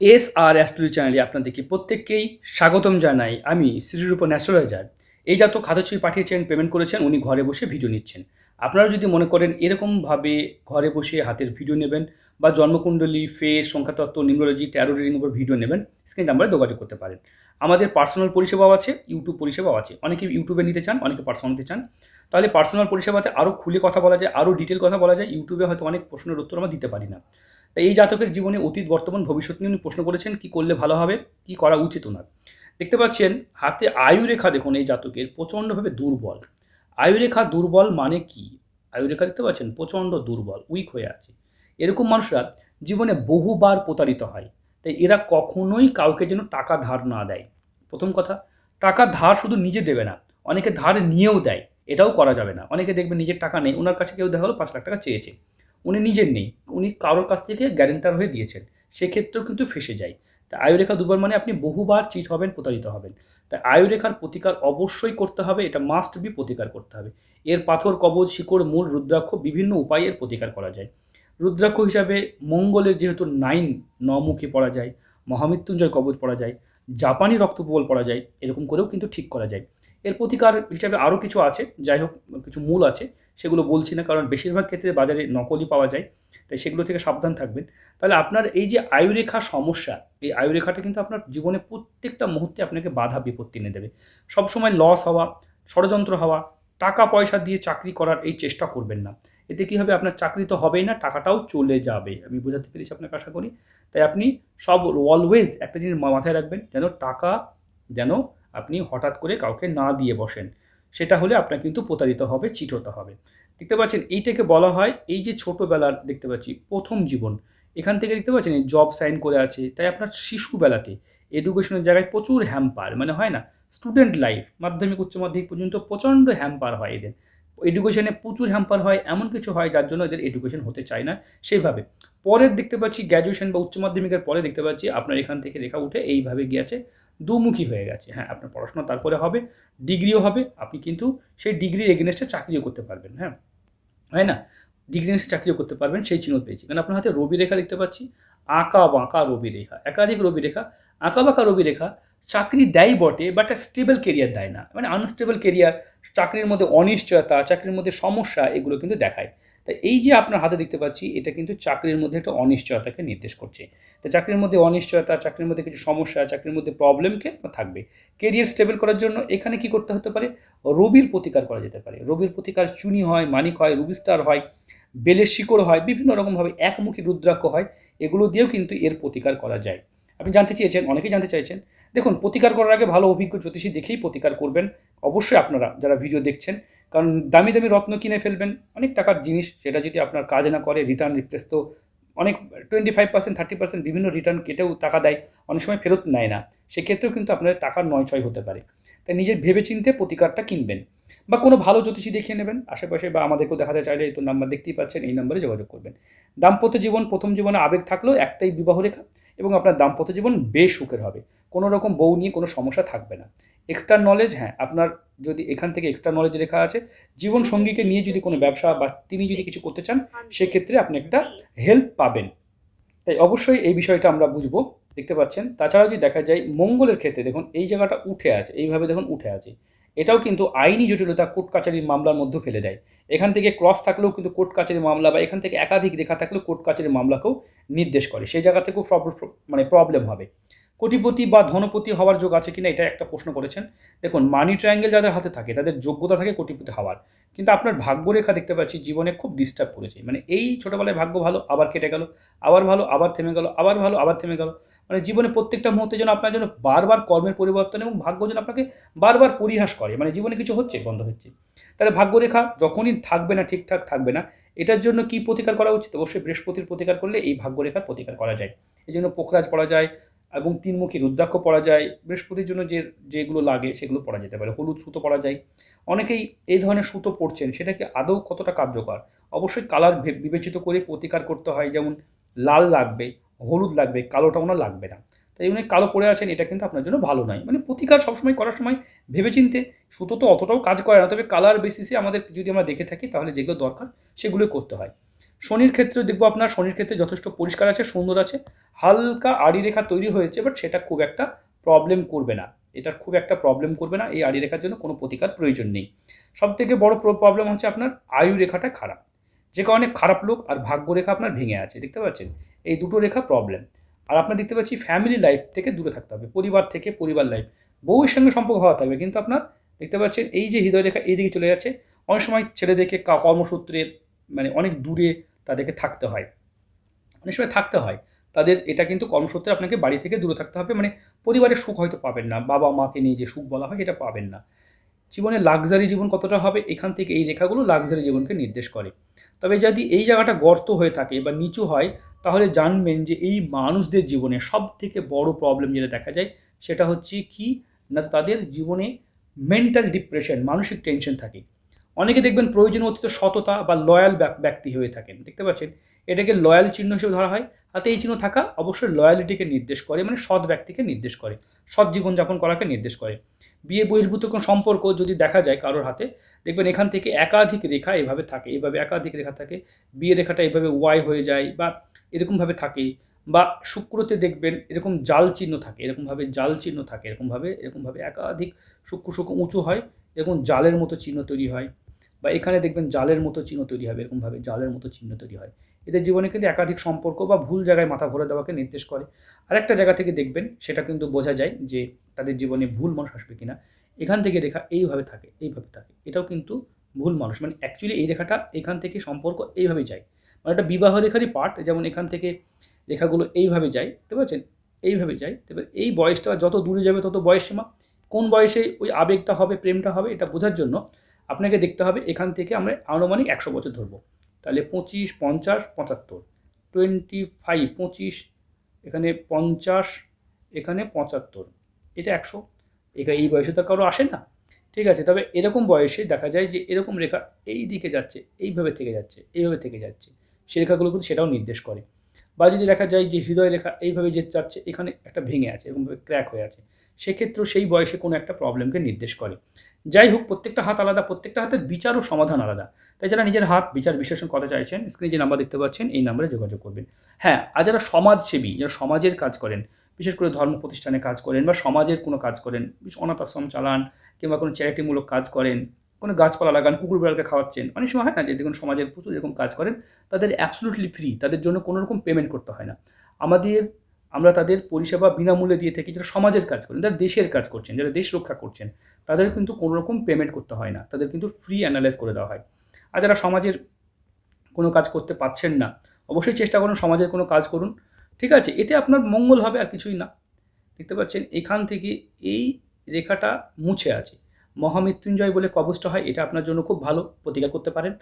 S আর astrology চ্যানেলে আপনাদেরকে প্রত্যেককেই স্বাগতম জানাই। আমি শ্রীরূপ ন্যাস্ট্রোলজার এই জাতক খাতাছুই পাঠিয়েছেন পেমেন্ট করেছেন, উনি ঘরে বসে ভিডিও নিচ্ছেন। আপনারা যদি মনে করেন এরকমভাবে ঘরে বসে হাতের ভিডিও নেবেন বা জন্মকুণ্ডলী ফেস সংখ্যাতত্ত্ব নিউমোলজি ট্যারো রিডিং উপর ভিডিও নেবেন স্ক্রিন নাম্বারে যোগাযোগ করতে পারেন। আমাদের পার্সোনাল পরিষেবাও আছে ইউটিউব পরিষেবাও আছে। অনেকে ইউটিউবে নিতে চান, অনেকে পার্সোনাল নিতে চান। তাহলে পার্সোনাল পরিষেবাতে আরও খুলে কথা বলা যায় আরও ডিটেল কথা বলা যায়। ইউটিউবে হয়তো অনেক প্রশ্নের উত্তর আমরা দিতে পারি না। তাই এই জাতকের জীবনে অতীত, বর্তমান, ভবিষ্যৎ নিয়ে উনি প্রশ্ন করেছেন, কি করলে ভালো হবে, কি করা উচিত ওনার। দেখতে পাচ্ছেন, হাতে আয়ুরেখা দেখুন এই জাতকের, প্রচণ্ডভাবে দুর্বল। আয়ুরেখা দুর্বল মানে কি? আয়ুরেখা দেখতে পাচ্ছেন, প্রচণ্ড দুর্বল উইক হয়ে আছে। এরকম মানুষরা জীবনে বহুবার প্রতারিত হয়। তাই এরা কখনোই কাউকে যেন টাকা ধার না দেয়। প্রথম কথা, টাকা ধার শুধু নিজে দেবে না, অনেকে ধার নিয়েও দেয়। এটাও করা যাবে না। অনেকে দেখবে নিজের টাকা নেই, ওনার কাছে কেউ দেখা হলো পাঁচ লাখ টাকা চেয়েছে। নিজের নেই, উনি কারোর কাছ থেকে গ্যারেন্টার হয়ে দিয়েছেন। সেক্ষেত্রেও কিন্তু ফেসে যায়। তা আয়ুরেখা দুবার মানে আপনি বহুবার চিট হবেন, প্রতারিত হবেন। তাই আয়ুরেখার প্রতিকার অবশ্যই করতে হবে, এটা মাস্ট বি প্রতিকার করতে হবে। এর পাথর, কবজ, শিকড়, মূল, রুদ্রাক্ষ বিভিন্ন উপায়ে এর প্রতিকার করা যায়। রুদ্রাক্ষ হিসাবে মঙ্গলের যেহেতু নাইন নমুখী পড়া যায়, মহামৃত্যুঞ্জয় কবজ পড়া যায়, জাপানি রক্তপ্রবল পড়া যায়, এরকম করেও কিন্তু ঠিক করা যায়। এর প্রতিকার হিসাবে আরও কিছু আছে, যাই হোক, কিছু মূল আছে। সেগুলো বলছি না, কারণ বেশিরভাগ ক্ষেত্রে বাজারে নকলই পাওয়া যায়, তাই সেগুলো থেকে সাবধান থাকবেন। তাহলে আপনার এই যে আয়ুরেখা সমস্যা, এই আয়ুরেখাটা কিন্তু আপনার জীবনে প্রত্যেকটা মুহূর্তে আপনাকে বাধা বিপত্তি এনে দেবে। সবসময় লস হওয়া, ষড়যন্ত্র হওয়া, টাকা পয়সা দিয়ে চাকরি করার এই চেষ্টা করবেন না। এতে কী হবে? আপনার চাকরি তো হবেই না, টাকাটাও চলে যাবে। আমি বোঝাতে পেরেছি আপনাকে আশা করি। তাই আপনি সব অলওয়েজ একটা জিনিস মাথায় রাখবেন, যেন টাকা যেন আপনি হঠাৎ করে কাউকে না দিয়ে বসেন। সেটা হলে আপনার কিন্তু প্রতারিত হবে চিট হবে। দেখতে পাচ্ছেন, এইটাকে বলা হয়, এই যে ছোটোবেলার দেখতে পাচ্ছি, প্রথম জীবন। এখান থেকে দেখতে পাচ্ছেন, এই জব সাইন করে আছে, তাই আপনার শিশুবেলাতে এডুকেশনের জায়গায় প্রচুর হ্যাম্পার মানে হয় না স্টুডেন্ট লাইফ মাধ্যমিক, উচ্চ মাধ্যমিক পর্যন্ত প্রচণ্ড হ্যাম্পার হয় এদের। এডুকেশনে প্রচুর হ্যাম্পার হয়, এমন কিছু হয় যার জন্য এদের এডুকেশন হতে চায় না, সেইভাবে। পরের দেখতে পাচ্ছি গ্র্যাজুয়েশন বা উচ্চ মাধ্যমিকের পরে দেখতে পাচ্ছি, আপনার এখান থেকে রেখা উঠে এইভাবে গিয়েছে, দুমুখী হয়ে গেছে। হ্যাঁ আপনার পড়াশোনা তারপরে হবে ডিগ্রিও হবে, আপনি কিন্তু সেই ডিগ্রির এগেনস্টে চাকরিও করতে পারবেন হ্যাঁ? হয় না? ডিগ্রি এগেনস্টে চাকরিও করতে পারবেন, সেই চিহ্ন পেয়েছি। কারণ আপনার হাতে রবি রেখা দেখতে পাচ্ছি, আঁকা বাঁকা রবি রেখা, একাধিক রবি রেখা, আঁকা বাঁকা রবি রেখা, চাকরি দেয় বটে বাট একটা স্টেবল কেরিয়ার দেয় না। মানে আনস্টেবল কেরিয়ার চাকরির মধ্যে অনিশ্চয়তা, চাকরির মধ্যে সমস্যা, এগুলো কিন্তু দেখায়। তাই এই যে আপনার হাতে দেখতে পাচ্ছি, এটা কিন্তু চাকরির মধ্যে একটা অনিশ্চয়তাকে নির্দেশ করছে। তো চাকরির মধ্যে অনিশ্চয়তা, চাকরির মধ্যে কিছু সমস্যা, চাকরির মধ্যে প্রবলেমকে থাকবে? কেরিয়ার স্টেবল করার জন্য এখানে কি করতে হতে পারে? রবির প্রতিকার করা যেতে পারে। রবির প্রতিকার চুনি হয়, মানিক হয়, রুবি স্টার হয়, বেলের শিকড় হয়, বিভিন্ন রকমভাবে একমুখী রুদ্রাক্ষ হয়, এগুলো দিয়েও কিন্তু এর প্রতিকার করা যায়। আপনি জানতে চেয়েছেন, অনেকেই জানতে চাইছেন। দেখুন, প্রতিকার করার আগে ভালো অভিজ্ঞ জ্যোতিষী দেখেই প্রতিকার করবেন। অবশ্যই আপনারা যারা ভিডিও দেখছেন কারণ দামি দামি রত্ন কিনে ফেলবেন, অনেক টাকার জিনিস, সেটা যদি আপনার কাজ না করে রিটার্ন রিপ্লেস তো অনেক twenty five percent thirty percent বিভিন্ন রিটার্ন কেটেও টাকা দেয়, অনেক সময় ফেরত নেয় না। সেক্ষেত্রেও কিন্তু আপনার টাকার নয় ছয় হতে পারে। তাই নিজের ভেবে চিনতে প্রতিকারটা কিনবেন। বা কোনো ভালো জ্যোতিষী দেখিয়ে নেবেন আশেপাশে, বা আমাদেরকেও দেখাতে চাইলে এই তো নাম্বার দেখতেই পাচ্ছেন, এই নাম্বারে যোগাযোগ করবেন। দাম্পত্য জীবন, প্রথম জীবনে আবেগ থাকলেও একটাই বিবাহ রেখা এবং আপনার দাম্পত্য জীবন বেশ সুখের হবে। কোনো রকম বউ নিয়ে কোনো সমস্যা থাকবে না। এক্সট্রা নলেজ হ্যাঁ আপনার যদি এখান থেকে এক্সট্রা নলেজ রেখা আছে, জীবন সঙ্গীকে নিয়ে যদি কোনো ব্যবসা বা তিনি যদি কিছু করতে চান, সেক্ষেত্রে আপনি একটা হেল্প পাবেন। তাই অবশ্যই এই বিষয়টা আমরা বুঝব, দেখতে পাচ্ছেন। তাছাড়াও যদি দেখা যায়, মঙ্গলের ক্ষেত্রে দেখুন, এই জায়গাটা উঠে আছে, এইভাবে দেখুন উঠে আছে। এটাও কিন্তু আইনি জটিলতা কোর্ট কাছারির মামলার মধ্যে ফেলে দেয়। এখান থেকে ক্রস থাকলেও কিন্তু কোর্ট কাছারির মামলা বা এখান থেকে একাধিক রেখা থাকলেও কোর্ট কাছারির মামলাকেও নির্দেশ করে। সেই জায়গা থেকেও মানে প্রবলেম হবে। কোটিপতি বা ধনপতি হওয়ার যোগ আছে কিনা এটা একটা প্রশ্ন করেছেন। দেখুন মানি ট্রায়াঙ্গেল যাদের হাতে থাকে, তাদের যোগ্যতা থাকে কোটিপতি হওয়ার। কিন্তু আপনার ভাগ্যরেখা দেখতে পাচ্ছি, জীবনে খুব ডিস্টার্ব করেছে। মানে এই ছোটোবেলায় ভাগ্য ভালো, আবার কেটে গেল, আবার ভালো, আবার থেমে গেল, আবার ভালো, আবার থেমে গেল। মানে জীবনে প্রত্যেকটা মুহূর্তে যেন আপনার জন্য বারবার কর্মের পরিবর্তন এবং ভাগ্য যেন আপনাকে বারবার পরিহাস করে। মানে জীবনে কিছু হচ্ছে, বন্ধ হচ্ছে। তাহলে ভাগ্যরেখা যখনই থাকবে না, ঠিকঠাক থাকবে না, এটার জন্য কি প্রতিকার করা উচিত? অবশ্যই বৃহস্পতির প্রতিকার করলে এই ভাগ্যরেখার প্রতিকার করা যায়। এই জন্য পোখরাজ পড়া যায় এবং তিনমুখী রুদ্রাক্ষ পড়া যায়, বৃহস্পতির জন্য যে, যেগুলো লাগে সেগুলো পড়া যেতে পারে, হলুদ সুতো পড়া যায়। অনেকেই এই ধরনের সুতো পড়ছেন, সেটাকে আদৌ কতটা কার্যকর? অবশ্যই কালার বিবেচিত করে প্রতিকার করতে হয়, যেমন লাল লাগবে, হলুদ লাগবে, কালোটা ওনার লাগবে না। তাই উনি কালো পড়ে আছেন, এটা কিন্তু আপনার জন্য ভালো নয়। মানে প্রতিকার সবসময় করার সময় ভেবেচিন্তে সুতো তো অতটাও কাজ করে না, তবে কালার বেসিসে আমাদের যদি আমরা দেখে থাকি, তাহলে যেগুলো দরকার সেগুলো করতে হয়। শনির ক্ষেত্রে দেখব আপনার শনির ক্ষেত্রে যথেষ্ট পরিষ্কার আছে, সুন্দর আছে, হালকা আড়ি রেখা তৈরি হয়েছে বাট সেটা খুব একটা প্রবলেম করবে না। এটার খুব একটা প্রবলেম করবে না, এই আড়ি রেখার জন্য কোনো প্রতিকার প্রয়োজন নেই। সব থেকে বড় প্রবলেম হচ্ছে আপনার আয়ু রেখাটা খারাপ। যে কারণে খারাপ লোক আর ভাগ্য রেখা আপনার ভেঙে আছে, দেখতে পাচ্ছেন? এই দুটো রেখা প্রবলেম আর আপনার দেখতে পাচ্ছি ফ্যামিলি লাইফ থেকে দূরে থাকতে হবে, পরিবার থেকে পরিবার লাইফ বউয়ের সঙ্গে সম্পর্ক হওয়া থাকবে কিন্তু আপনার দেখতে পাচ্ছেন এই যে হৃদয় রেখা এইদিকে চলে যাচ্ছে। অনেক সময় ছেলেদেরকে কর্মসূত্রে মানে অনেক দূরে তাদেরকে থাকতে হয়। অনেক সময় থাকতে হয়। তাদের এটা কিন্তু কর্মসূত্রে আপনাকে বাড়ি থেকে দূরে থাকতে হবে। মানে পরিবারের সুখ হয়তো পাবেন না। বাবা মাকে নিয়ে যে সুখ বলা হয় এটা পাবেন না। জীবনে লাক্সারি জীবন কতটা হবে? এখান থেকে এই রেখাগুলো লাক্সারি জীবনকে নির্দেশ করে। তবে যদি এই জায়গাটা গর্ত হয়ে থাকে বা নিচু হয়, তাহলে জানবেন যে এই মানুষদের জীবনে সব থেকে বড় প্রবলেম যেটা দেখা যায়, সেটা হচ্ছে কি? না তাদের জীবনে মেন্টাল ডিপ্রেশন মানসিক টেনশন থাকে। অনেকে দেখবেন প্রয়োজন অতীত সততা বা লয়াল ব্যক্তি হয়ে থাকেন। দেখতে পাচ্ছেন? এটাকে লয়াল চিহ্ন হিসেবে ধরা হয়। হাতে এই চিহ্ন থাকা অবশ্যই লয়ালিটিকে নির্দেশ করে মানে সৎ ব্যক্তিকে নির্দেশ করে, সৎ জীবনযাপন করাকে নির্দেশ করে। বিয়ে বহির্ভূত কোনো সম্পর্ক যদি দেখা যায় কারোর হাতে, দেখবেন এখান থেকে একাধিক রেখা এভাবে থাকে, এভাবে একাধিক রেখা থাকে। বিয়ে রেখাটা এভাবে ওয়াই হয়ে যায় বা এরকমভাবে থাকে বা শুক্রতে দেখবেন এরকম জাল চিহ্ন থাকে, এরকমভাবে জাল চিহ্ন থাকে, এরকমভাবে এরকমভাবে একাধিক শুক্র শুক্র উঁচু হয়, এরকম জালের মতো চিহ্ন তৈরি হয়। বা এখানে দেখবেন জালের মতো চিহ্ন তৈরি হবে, এরকমভাবে জালের মতো চিহ্ন তৈরি হয়। এদের জীবনে কিন্তু একাধিক সম্পর্ক বা ভুল জায়গায় মাথা ভরে দেওয়াকে নির্দেশ করে। আরেকটা জায়গা থেকে দেখবেন, সেটা কিন্তু বোঝা যায় যে তাদের জীবনে ভুল মানুষ আসবে কিনা। এখান থেকে রেখা এইভাবে থাকে এইভাবে থাকে। এটাও কিন্তু ভুল মানুষ। মানে অ্যাকচুয়ালি এই রেখাটা এখান থেকে সম্পর্ক এইভাবে যায়। মানে একটা বিবাহ রেখারই পার্ট যেমন এখান থেকে রেখাগুলো এইভাবে যায়, বুঝতে পারছেন? এইভাবে যায়। তবে এই বয়সটা যত দূরে যাবে তত বয়স সীমা কোন বয়সে ওই আবেগটা হবে, প্রেমটা হবে, এটা বোঝার জন্য আপনাকে দেখতে হবে, এখান থেকে আমরা আনুমানিক একশো বছর ধরবো। তাহলে পঁচিশ, পঞ্চাশ, পঁচাত্তর। টোয়েন্টি ফাইভ পঁচিশ, এখানে পঞ্চাশ, এখানে পঁচাত্তর। এটা একশো। এখানে এই বয়সে তো কারও আসে না। ঠিক আছে, তবে এরকম বয়সে দেখা যায় যে এরকম রেখা এই দিকে যাচ্ছে, এইভাবে থেকে যাচ্ছে, এইভাবে থেকে যাচ্ছে। সে রেখাগুলো কিন্তু সেটাও নির্দেশ করে। বা যদি দেখা যায় যে হৃদয় রেখা এইভাবে যে যাচ্ছে, এখানে একটা ভেঙে আছে, এরকমভাবে ক্র্যাক হয়ে আছে, সেক্ষেত্রেও সেই বয়সে কোনো একটা প্রবলেমকে নির্দেশ করে। যাই হোক প্রত্যেকটা হাত আলাদা, প্রত্যেকটা হাতের বিচার ও সমাধান আলাদা। তাই যারা নিজের হাত বিচার বিশ্লেষণ করতে চাইছেন স্ক্রিনে যে নাম্বার দেখতে পাচ্ছেন, এই নাম্বারে যোগাযোগ করবেন। হ্যাঁ আর যারা সমাজসেবী, যারা সমাজের কাজ করেন, বিশেষ করে ধর্ম প্রতিষ্ঠানে কাজ করেন বা সমাজের কোনো কাজ করেন অনাথ আশ্রম চালান কিংবা কোনো চ্যারিটিমূলক কাজ করেন, কোনো গাছপালা লাগান, কুকুর বিড়ালকে খাওয়াচ্ছেন, অনেক সময় হয় না যে দেখুন সমাজের প্রচুর এরকম কাজ করেন, তাদের অ্যাবসলুটলি ফ্রি তাদের জন্য কোনো রকম পেমেন্ট করতে হয় না। আমাদের, আমরা তাদের পরিষেবা বিনামূল্যে দিয়ে থাকি যারা সমাজের কাজ করেন, যারা দেশের কাজ করছেন, যারা দেশ রক্ষা করছেন তাদের কিন্তু কোনো রকম পেমেন্ট করতে হয় না। তাদের কিন্তু ফ্রি অ্যানালাইজ করে দেওয়া হয়। আর যারা সমাজের কোনো কাজ করতে পারছেন না, অবশ্যই চেষ্টা করুন, সমাজের কোনো কাজ করুন। ঠিক আছে? এতে আপনার মঙ্গল হবে, আর কিছুই না। দেখতে পাচ্ছেন, এখান থেকে এই রেখাটা মুছে আছে। মহামৃত্যুঞ্জয় বলে কবচটা হয়, এটা আপনার জন্য খুব ভালো প্রতিকার করতে পারেন।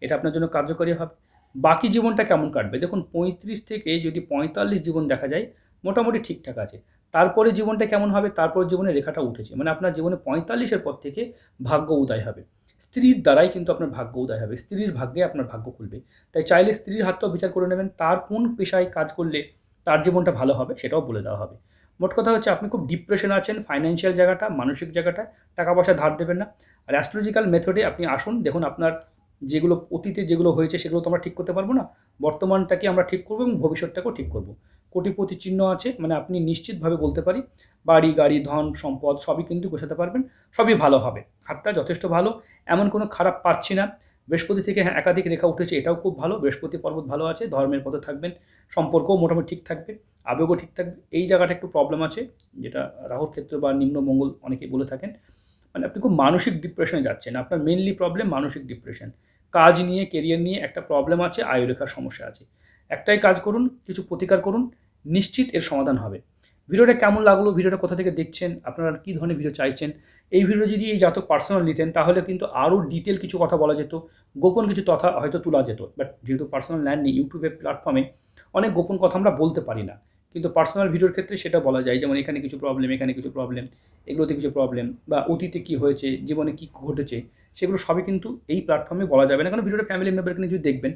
এটা আপনার জন্য কার্যকরী হবে। বাকি জীবনটা কেমন কাটবে? দেখুন, পঁয়ত্রিশ থেকে যদি পঁয়তাল্লিশ জীবন দেখা যায়, মোটামুটি ঠিকঠাক আছে। তারপরে জীবনটা কেমন হবে? তারপর জীবনে রেখাটা উঠেছে। মানে আপনার জীবনে পঁয়তাল্লিশের পর থেকে ভাগ্য উদয় হবে। স্ত্রীর দ্বারাই কিন্তু আপনার ভাগ্য উদয় হবে। স্ত্রীর ভাগ্যে আপনার ভাগ্য খুলবে। তাই চাইলে স্ত্রীর হাতটাও বিচার করে নেবেন। তার কোন পেশায় কাজ করলে তার জীবনটা ভালো হবে সেটাও বলে দেওয়া হবে। মোট কথা হচ্ছে আপনি খুব ডিপ্রেশন আছেন ফাইন্যান্সিয়াল জায়গাটা, মানসিক জায়গাটা, টাকা পয়সা ধার দেবেন না। আর অ্যাস্ট্রোলজিক্যাল মেথডে আপনি আসুন, দেখুন আপনার যেগুলো অতীতে যেগুলো হয়েছে সেগুলো তো আমরা ঠিক করতে পারব না। বর্তমানটাকে আমরা ঠিক করব এবং ভবিষ্যৎটাকেও ঠিক করব। কোটিপতি চিহ্ন আছে মানে আপনি নিশ্চিতভাবে বলতে পারি, বাড়ি, গাড়ি, ধন, সম্পদ সবই কিন্তু গোছাতে পারবেন, সবই ভালো হবে। হাতটা যথেষ্ট ভালো, এমন কোনো খারাপ পাচ্ছি না। বৃহস্পতি থেকে হ্যাঁ একাধিক রেখা উঠেছে, এটাও খুব ভালো, বৃহস্পতি পর্বত ভালো আছে, ধর্মের পথে থাকবেন, সম্পর্কও মোটামুটি ঠিক থাকবে, আবেগও ঠিক থাকবে, এই জায়গাটা একটু প্রবলেম আছে, যেটা রাহুর ক্ষেত্রে বা নিম্ন মঙ্গল অনেকেই বলে থাকেন। মানে আপনি খুব মানসিক ডিপ্রেশনে যাচ্ছেন, আপনার মেনলি প্রবলেম মানসিক ডিপ্রেশন কাজ নিয়ে কেরিয়ার নিয়ে একটা প্রবলেম আছে, আয়ুরেখার সমস্যা আছে। একটাই কাজ করুন, কিছু প্রতিকার করুন নিশ্চিত এর সমাধান হবে। ভিডিওটা কেমন লাগল, ভিডিওটা কোথা থেকে দেখছেন, আপনারা কী ধরনের ভিডিও চাইছেন, এই ভিডিও যদি এই জাতক পার্সোনাল নিতেন, তাহলে কিন্তু আরও ডিটেল কিছু কথা বলা যেত, গোপন কিছু তথা হয়তো তোলা যেত। বাট যেহেতু পার্সোনাল ল্যান্ড নেই ইউটিউবের প্ল্যাটফর্মে অনেক গোপন কথা আমরা বলতে পারি না। কিন্তু পার্সোনাল ভিডিওর ক্ষেত্রে সেটা বলা যায়, যেমন এখানে কিছু প্রবলেম এখানে কিছু প্রবলেম এগুলোতে কিছু প্রবলেম বা অতীতে কী হয়েছে, জীবনে কী ঘটেছে, সেগুলো সবই কিন্তু এই প্ল্যাটফর্মে বলা যাবে না। কারণ ভিডিওটা ফ্যামিলি মেম্বারকে নিয়ে যদি দেখবেন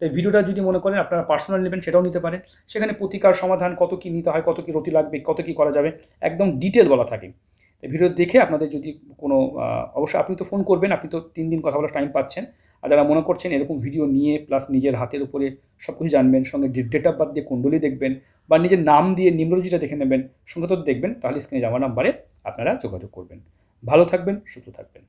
তাই ভিডিওটা যদি মনে করেন আপনারা পার্সোনাল নেবেন, সেটাও নিতে পারেন। সেখানে প্রতিকার, সমাধান, কত কী নিতে হয়, কত কী রতি লাগবে, কত কী করা যাবে, একদম ডিটেল বলা থাকে। ভিডিও দেখে আপনাদের যদি কোনো অবশ্যই আপনি তো ফোন করবেন, আপনি তো তিন দিন কথা বলার টাইম পাচ্ছেন। আর যারা মনে করছেন এরকম ভিডিও নিয়ে প্লাস নিজের হাতের উপরে সব কিছু জানবেন, সঙ্গে ডেট অফ বার্থ দিয়ে কুণ্ডলি দেখবেন, বা নিজের নাম দিয়ে নিম্নরোজিটা দেখে নেবেন সংখ্যাতত্ত্ব দেখবেন, তাহলে স্ক্রিনে যাওয়া নাম্বারে আপনারা যোগাযোগ করবেন। ভালো থাকবেন, সুস্থ থাকবেন।